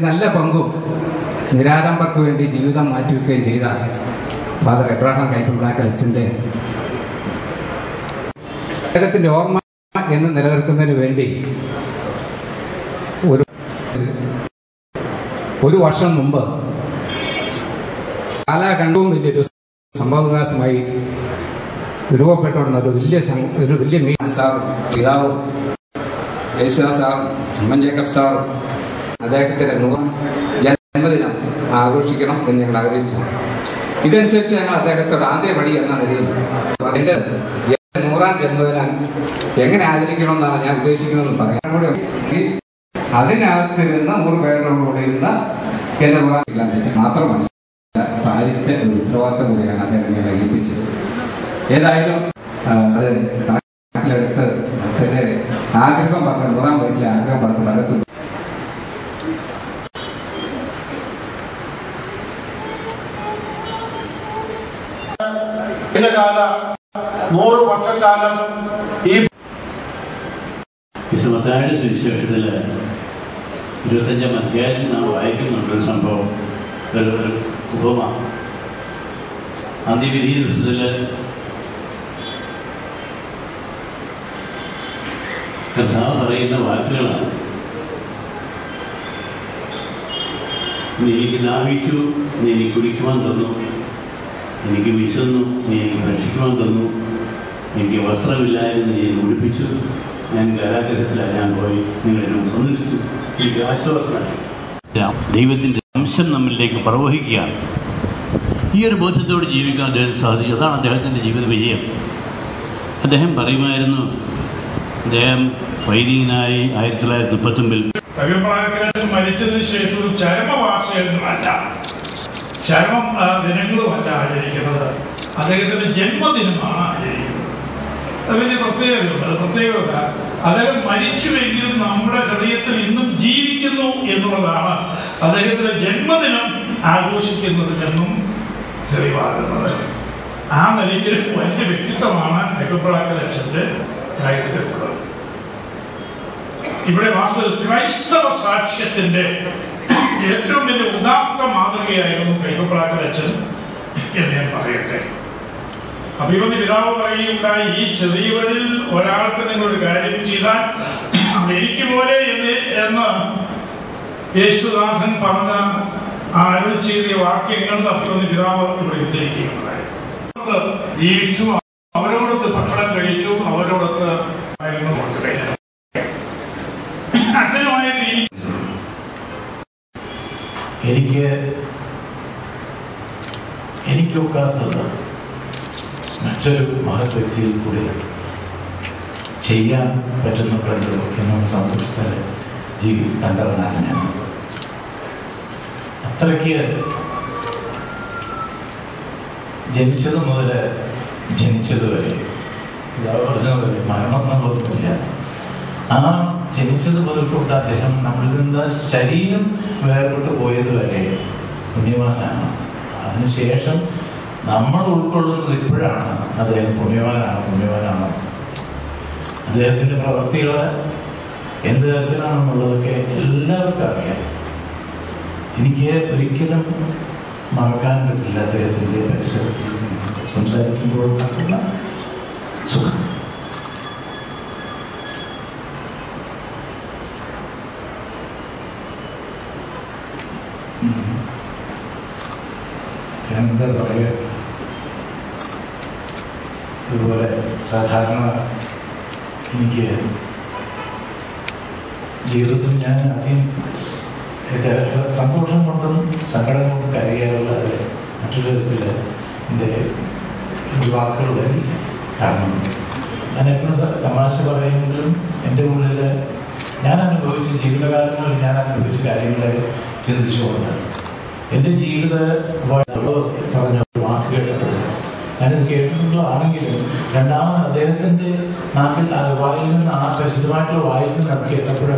നല്ല പങ്കും. നിരാലംബർക്ക് വേണ്ടി ജീവിതം മാറ്റിവെക്കുകയും ചെയ്ത ഫാദർ എബ്രാഹാം കൈപ്പിളാക്കൽ അച്ഛന്റെ അദ്ദേഹത്തിന്റെ ഓർമ്മ എന്ന് നിലനിൽക്കുന്നതിന് വേണ്ടി ഒരു ഒരു വർഷം മുമ്പ് കാലാഖണ്ഡവും വലിയൊരു സംഭവവികാസമായി രൂപപ്പെട്ടുകൊണ്ടിരുന്ന ഒരു വലിയ ഒരു വലിയ മീൻ സാറും പിതാവും യേശുദാസ് സാറും ജേക്കബ് സാറും അദ്ദേഹത്തിന്റെ നൂറ് ജന്മദിനം ആഘോഷിക്കണം എന്ന് ഞങ്ങൾ ആഗ്രഹിച്ചു. ഇതനുസരിച്ച് ഞങ്ങൾ അദ്ദേഹത്തോട് ആദ്യപടി എന്ന നിലയിൽ അതിന്റെ നൂറാം ജന്മദിനം എങ്ങനെ ആചരിക്കണം എന്നാണ് ഞാൻ ഉദ്ദേശിക്കുന്നത് പറയാൻ കൂടെ അതിനകത്തിരുന്ന നൂറ് പേരോട് കൂടെ ഇരുന്ന എന്റെ നൂറാം മാത്രമല്ല പാലിച്ച ഒരു ഉത്തരവാദിത്തം കൂടിയാണ് അദ്ദേഹം എന്നെ ഏൽപ്പിച്ചത് ഏതായാലും അത് കണക്കിലെടുത്ത് അച്ഛന്റെ ആഗ്രഹം പറഞ്ഞു നൂറാം വയസ്സിലെ ആഗ്രഹം പറഞ്ഞു അകത്ത് കാല നൂറ് വർഷക്കാലം ഈ വിശ്വമത്തായുടെ സുവിശേഷത്തിൽ ഇരുപത്തഞ്ചാം അധ്യായത്തിൽ നാം വായിക്കുന്നുണ്ട് ഒരു സംഭവം. ഒരു ഒരു ഉപമ. അന്തിവിധി ദിവസത്തിൽ കഥാവ് പറയുന്ന വാക്കുകളാണ്. നീ എനിക്ക് നീ എനിക്ക് കുടിക്കുവാൻ തന്നു. എനിക്ക് വിശന്നു നീ എനിക്ക് ഭക്ഷിക്കുവാൻ തന്നു എനിക്ക് വസ്ത്രമില്ലായിരുന്നു നീ എന്നെ ഉടുപ്പിച്ചു. ഞാൻ കലാഗ്രഹത്തിലാണ് ഞാൻ പോയി നിങ്ങൾ എന്നെ സന്ദർശിച്ചു. എനിക്ക് ആശ്വാസമായി. ദൈവത്തിന്റെ അംശം നമ്മളിലേക്ക് പ്രവഹിക്കുകയാണ്. ഈ ഒരു ബോധ്യത്തോട് ജീവിക്കാൻ അദ്ദേഹത്തിന് സാധിച്ചു. അതാണ് അദ്ദേഹത്തിന്റെ ജീവിത വിജയം. അദ്ദേഹം പറയുമായിരുന്നു അദ്ദേഹം വൈദികനായി ആയിരത്തി തൊള്ളായിരത്തി മുപ്പത്തൊമ്പതിൽ മരിച്ചതിന് ശേഷവും ചരമവാർഷികങ്ങളല്ല ചരമം ആ, ദിനങ്ങളുമല്ല ആചരിക്കുന്നത്. അദ്ദേഹത്തിന്റെ ജന്മദിനമാണ് ആചരിക്കുന്നത്. അത് വലിയ പ്രത്യേകതയുണ്ട് അത് പ്രത്യേകത അദ്ദേഹം മരിച്ചുവെങ്കിലും നമ്മുടെ ഹൃദയത്തിൽ ഇന്നും ജീവിക്കുന്നു എന്നുള്ളതാണ് അദ്ദേഹത്തിന്റെ ജന്മദിനം ആഘോഷിക്കുന്നതിനെന്നും തെളിവാകുന്നത്. ആ നിലയ്ക്ക് വലിയ വ്യക്തിത്വമാണ് കവിപ്രായക്കൽ അച്ഛന്റെ കാര്യത്തിലുള്ളത് ഇവിടെ വാസ്തു ക്രൈസ്തവ സാക്ഷ്യത്തിന്റെ ഏറ്റവും വലിയ ഉദാത്ത മാതൃകയായിരുന്നു കൈകപ്രാക്കൽ അച്ഛൻ എന്ന് ഞാൻ പറയട്ടെ. അഭിമതി പിതാവ് പറയുകയുണ്ടായി ഈ ചെറിയവരിൽ ഒരാൾക്ക് നിങ്ങളൊരു കാര്യം ചെയ്താൽ എനിക്ക് പോലെ എന്ന് എന്ന് യേശുനാഥൻ പറഞ്ഞ ആ അരുൾ ചെയ്തിയ വാക്യങ്ങൾ അഭിമതി പിതാവ് ഇവിടെ ഉദ്ധരിക്കുകയുണ്ടായി. ജീവിച്ചു അവരോടൊത്ത് ഭക്ഷണം കഴിച്ചു അവരോടൊത്ത് എനിക്ക് എനിക്കൊക്കാത്തത് മറ്റൊരു മഹത് വ്യക്തിയിൽ കൂടി ചെയ്യാൻ പറ്റുന്ന ഫ്രണ്ട് എന്നുള്ള സന്തോഷത്തിൽ ജീവി കണ്ടവനാണ് ഞാൻ. അത്രയ്ക്ക് ജനിച്ചത് മുതൽ ജനിച്ചത് വരെ പറഞ്ഞ മരണം എന്നുള്ളതൊന്നുമില്ല ആ ജനിച്ചത് മുതൽക്കൊണ്ട് അദ്ദേഹം നമ്മളിൽ നിന്ന് ശരീരം വേർപെട്ട് പോയത് വരെ പുണ്യവാനാണ്. അതിനുശേഷം നമ്മൾ ഉൾക്കൊള്ളുന്നത് ഇപ്പോഴാണ് അദ്ദേഹം പുണ്യവാനാണ് പുണ്യവാനാണ്. അദ്ദേഹത്തിന്റെ പ്രവൃത്തികൾ എന്ത് തരത്തിലാണെന്നുള്ളതൊക്കെ എല്ലാവർക്കും അറിയാം. എനിക്ക് ഒരിക്കലും മറക്കാൻ പറ്റില്ല അദ്ദേഹത്തിന്റെ പരിസരത്തിൽ സംസാരിക്കുമ്പോൾ സുഖം ഞാൻ എന്താ പറയുക ഇതുപോലെ സാധാരണ എനിക്ക് ജീവിതത്തിൽ ഞാൻ ആദ്യം സന്തോഷം കൊണ്ടും സങ്കടം കൊണ്ടും കരയാറുള്ളത് മറ്റൊരു വിധത്തിൽ എന്റെ യുവാക്കളുടെ കാരണം ഞാൻ എപ്പോഴും തമാശ പറയുമെങ്കിലും എന്റെ ഉള്ളിൽ ഞാൻ അനുഭവിച്ച ജീവിതകാലങ്ങളിൽ ഞാൻ അനുഭവിച്ച കാര്യങ്ങളെ ചിന്തിച്ചുകൊണ്ട് എന്റെ ജീവിത വ- പറഞ്ഞ വാക്ക് കേട്ടിട്ടുണ്ട് ഞാനിത് കേട്ടിട്ടുള്ളതാണെങ്കിലും രണ്ടാമത് അദ്ദേഹത്തിന്റെ നാട്ടിൽ വായിൽ നിന്ന് ആ പ്രസിദ്ധമായിട്ടുള്ള നിന്ന് അത് കേട്ടപ്പോൾ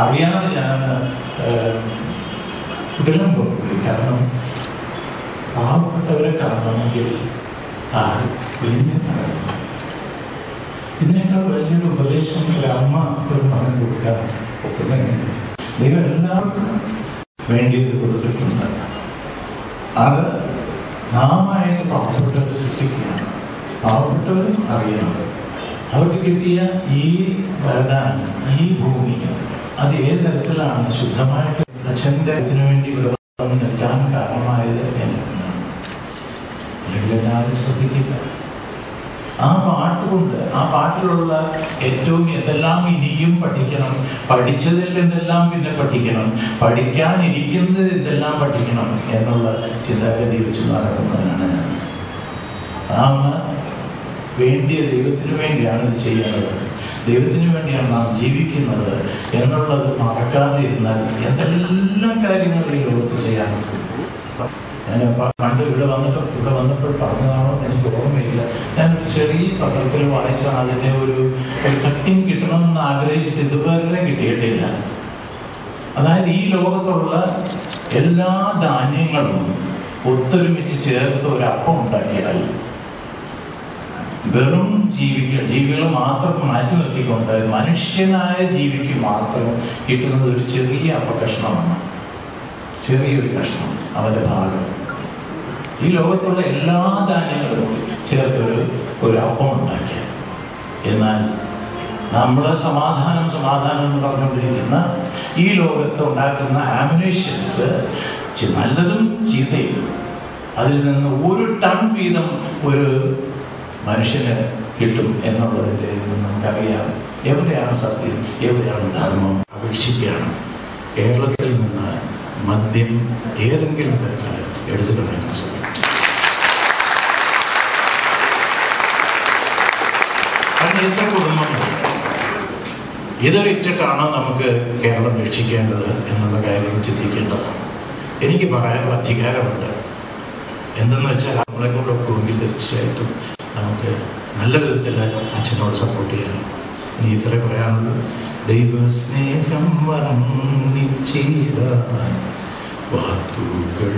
അറിയാതെ ഞാൻ ഉടലും പോകുന്നു കാരണം പാവപ്പെട്ടവരെ കാണണമെങ്കിൽ ഇതിനേക്കാൾ വലിയൊരു ഉപദേശം അമ്മ ഒരു മകൻ കൊടുക്കാൻ ഒക്കുന്നെങ്കിൽ ദൈവം എല്ലാവർക്കും വേണ്ടിയത് കൊടുത്തിട്ടുണ്ട് അത് നാമായിട്ട് പാവപ്പെട്ടവർ സൃഷ്ടിക്കുകയാണ് പാവപ്പെട്ടവരും അറിയണം. അവർക്ക് കിട്ടിയ ഈ വരദാനം ഈ ഭൂമി അത് ഏത് തരത്തിലാണ് ശുദ്ധമായിട്ട് അച്ഛന്റെ ഇതിനു വേണ്ടി നിൽക്കാൻ കാരണമായത് എന്നാണ് അല്ലെങ്കിൽ ശ്രദ്ധിക്കില്ല. ആ പാട്ട് കൊണ്ട് ആ പാട്ടിലുള്ള ഏറ്റവും എന്തെല്ലാം ഇനിയും പഠിക്കണം പഠിച്ചതിൽ എന്തെല്ലാം പിന്നെ പഠിക്കണം പഠിക്കാനിരിക്കുന്നത് എന്തെല്ലാം പഠിക്കണം എന്നുള്ള ചിന്താഗതി വെച്ച് നടക്കുന്നതിനാണ് ഞാൻ. നാം വേണ്ടിയ ദൈവത്തിന് വേണ്ടിയാണ് ഇത് ചെയ്യുന്നത് ദൈവത്തിന് വേണ്ടിയാണ് നാം ജീവിക്കുന്നത് എന്നുള്ളത് മറക്കാതെ ഇരുന്നാൽ എന്തെല്ലാം കാര്യങ്ങൾ ഈ ലോകത്ത് ചെയ്യാനുണ്ട് ഞാൻ പണ്ട് ഇവിടെ വന്നിട്ട് ഇവിടെ വന്നപ്പോൾ പറഞ്ഞതാണോ എനിക്ക് ഓർമ്മയില്ല. പത്രത്തിൽ വായിച്ച അതിന്റെ ഒരു കട്ടിങ് കിട്ടണമെന്ന് ആഗ്രഹിച്ചിട്ട് ഇതുവരെ കിട്ടിയിട്ടില്ല. അതായത് ഈ ലോകത്തുള്ള എല്ലാ ധാന്യങ്ങളും ഒത്തൊരുമിച്ച് ചേർത്ത് ഒരു ഉണ്ടാക്കിയാൽ വെറും ജീവികൾ ജീവികളെ മാത്രം മാറ്റി നിർത്തിക്കൊണ്ട് മനുഷ്യനായ ജീവിക്ക് മാത്രം കിട്ടുന്നത് ഒരു ചെറിയ അപകഷ്ണമാണ്. ചെറിയൊരു കഷ്ണം അവന്റെ ഭാഗം. ഈ ലോകത്തുള്ള എല്ലാ ധാന്യങ്ങളും ചേർത്തൊരു ഒരു അപ്പം ഉണ്ടാക്കിയ എന്നാൽ നമ്മൾ സമാധാനം സമാധാനം എന്ന് പറഞ്ഞുകൊണ്ടിരിക്കുന്ന ഈ ലോകത്ത് ഉണ്ടാക്കുന്ന ആമിനേഷൻസ് നല്ലതും ചീത്തയും. അതിൽ നിന്ന് ഒരു ടൺ വീതം ഒരു മനുഷ്യന് കിട്ടും എന്നുള്ളതിന്റെ നമുക്കറിയാം. എവിടെയാണ് സത്യം? എവിടെയാണ് ധർമ്മം? അപേക്ഷിക്കുകയാണ്. കേരളത്തിൽ നിന്ന് മദ്യം ഏതെങ്കിലും തരത്തിൽ എടുത്തു എത്ര കുടുംബം ഇത് വെച്ചിട്ടാണ് നമുക്ക് കേരളം രക്ഷിക്കേണ്ടത് എന്നുള്ള കാര്യം ചിന്തിക്കേണ്ടത് എനിക്ക് പറയാനുള്ള അധികാരമുണ്ട്. എന്തെന്ന് വെച്ചാൽ നമ്മളെ കൂടെ ഒക്കുമെങ്കിൽ തീർച്ചയായിട്ടും നമുക്ക് നല്ല വിധത്തിൽ അച്ഛനോട് സപ്പോർട്ട് ചെയ്യാൻ. ഇനി ഇത്ര പറയാനുള്ളത്. ദൈവസ്നേഹം വർണിച്ചിടാൻ വാക്കുകൾ